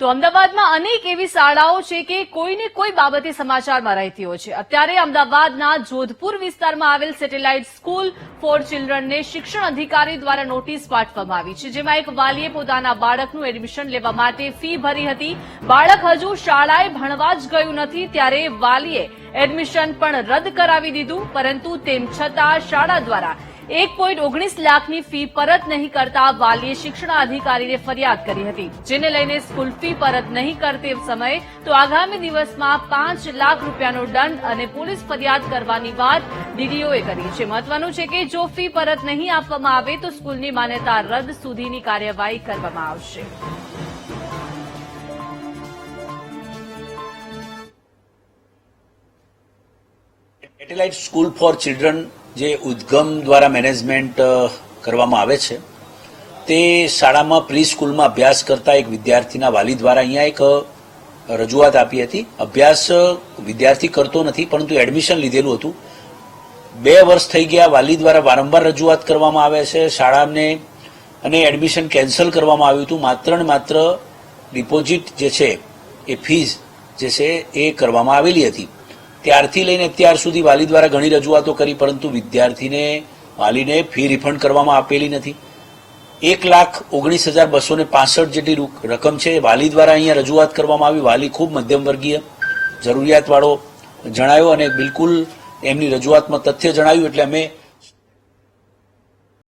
તો અમદાવાદમાં અનેક એવી શાળાઓ છે કે કોઈને કોઈ બાબતે સમાચારમાં રહેતી હોય છે. અત્યારે અમદાવાદના જોધપુર વિસ્તારમાં આવેલ સેટેલાઇટ સ્કૂલ ફોર ચિલ્ડ્રનને શિક્ષણ અધિકારી દ્વારા નોટિસ પાઠવવામાં આવી છે. જેમાં એક વાલીએ પોતાના બાળકનું એડમિશન લેવા માટે ફી ભરી હતી. બાળક હજુ શાળાએ ભણવા જ ગયું નથી, ત્યારે વાલીએ એડમિશન પણ રદ કરાવી દીધું, પરંતુ તેમ છતાં શાળા દ્વારા એક પોઈન્ટ ઓગણીસ લાખની ફી પરત નહીં કરતા વાલીએ શિક્ષણ અધિકારીને ફરિયાદ કરી હતી. જેને લઈને સ્કૂલ ફી પરત નહીં કરતી સમયે તો આગામી દિવસમાં પાંચ લાખ રૂપિયાનો દંડ અને પોલીસ ફરિયાદ કરવાની વાત ડીડીઓએ કરી છે. મહત્વનું છે કે જો ફી પરત નહીં આપવામાં આવે તો સ્કૂલની માન્યતા રદ સુધીની કાર્યવાહી કરવામાં આવશે. સ્કૂલ ફોર ચિલ્ડ્રન જે ઉદ્ગમ દ્વારા મેનેજમેન્ટ કરવામાં આવે છે, તે શાળામાં પ્રી સ્કૂલમાં અભ્યાસ કરતા એક વિદ્યાર્થીના વાલી દ્વારા અહીંયા એક રજૂઆત આપી હતી. અભ્યાસ વિદ્યાર્થી કરતો નથી, પરંતુ એડમિશન લીધેલું હતું. બે વર્ષ થઈ ગયા વાલી દ્વારા વારંવાર રજૂઆત કરવામાં આવે છે. શાળાને અને એડમિશન કેન્સલ કરવામાં આવ્યું હતું. માત્ર ને માત્ર ડિપોઝિટ જે છે, એ ફીઝ જે છે, એ કરવામાં આવેલી હતી. ત્યારથી લઈને અત્યાર સુધી વાલી દ્વારા ઘણી રજૂઆતો કરી, પરંતુ વિદ્યાર્થીને, વાલીને ફી રિફંડ કરવામાં આપેલી નથી. એક લાખ ઓગણીસ હજાર બસો ને પાસઠ જેટલી રકમ છે. વાલી દ્વારા અહીંયા રજૂઆત કરવામાં આવી. વાલી ખૂબ મધ્યમ વર્ગીય જરૂરિયાતવાળો જણાયો અને બિલકુલ એમની રજૂઆતમાં તથ્ય જણાવ્યું એટલે અમે